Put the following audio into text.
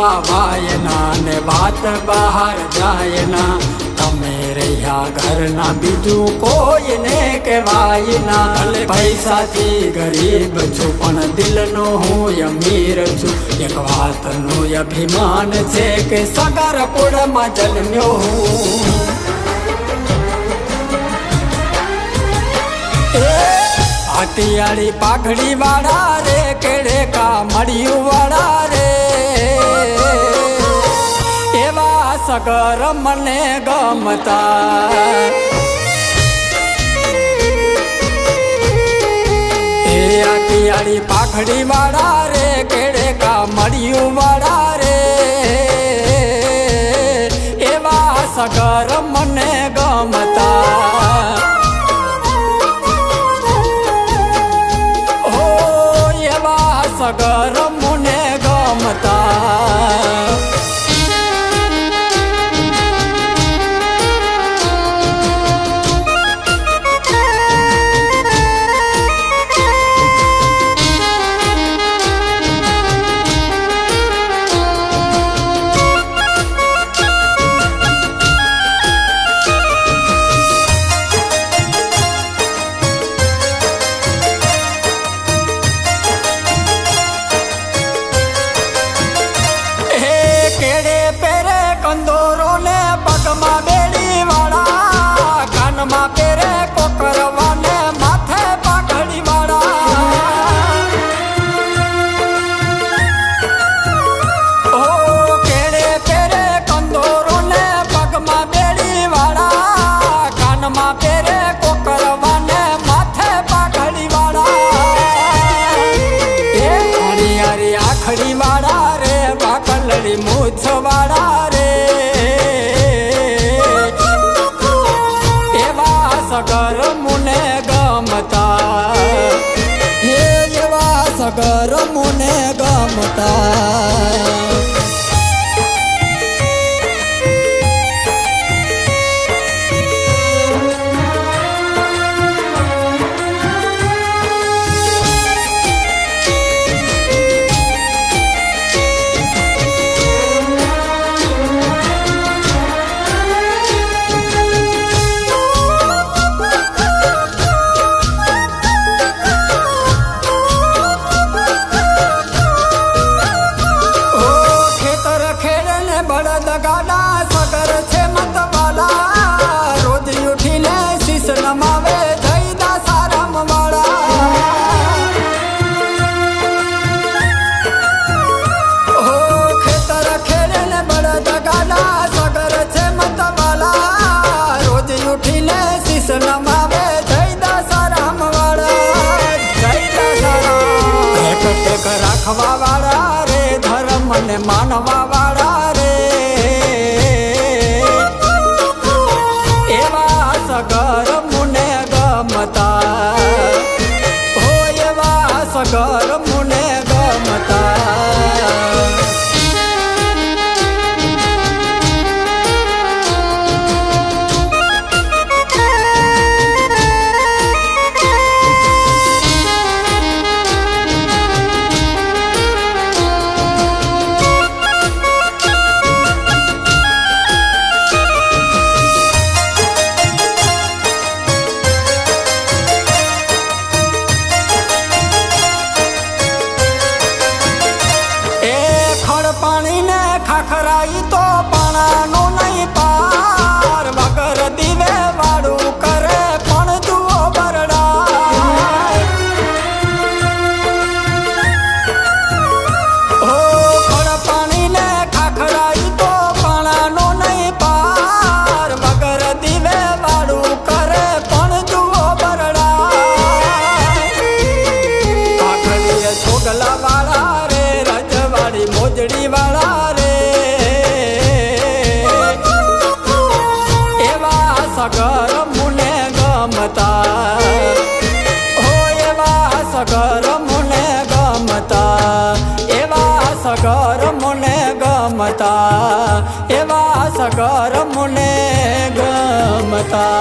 નથી ના ને વાત બહાર જાય ના તમે રહ્યા ઘરના બીજું કોઈને કહેવાય ના ભલે પૈસાથી ગરીબ છું, પણ દિલનો હું અમીર છું. એક વાતનું અભિમાન છે કે સગર કુળમાં જન્મ્યો હું. હાટિયાળી પાઘડી વાળા રે કેડે કા મળ્યું વાળા રે. એવા મને ગમતા. એ આટિયાળી પાઘડી વાળા રે, કેડે કા મળ્યું વાળા રે. એવા સગર મને ગમતા બળદ ગાડા સગર છે મતવાલા ખડ પાણી ને ખાખરાઈ તો પાણાનો મોજડી વાળા રે. એવા સગર મુને ગમતા. હો, એવા સગર મુને ગમતા. એવા સગર મુને ગમતા. એવા સગર મુને ગમતા.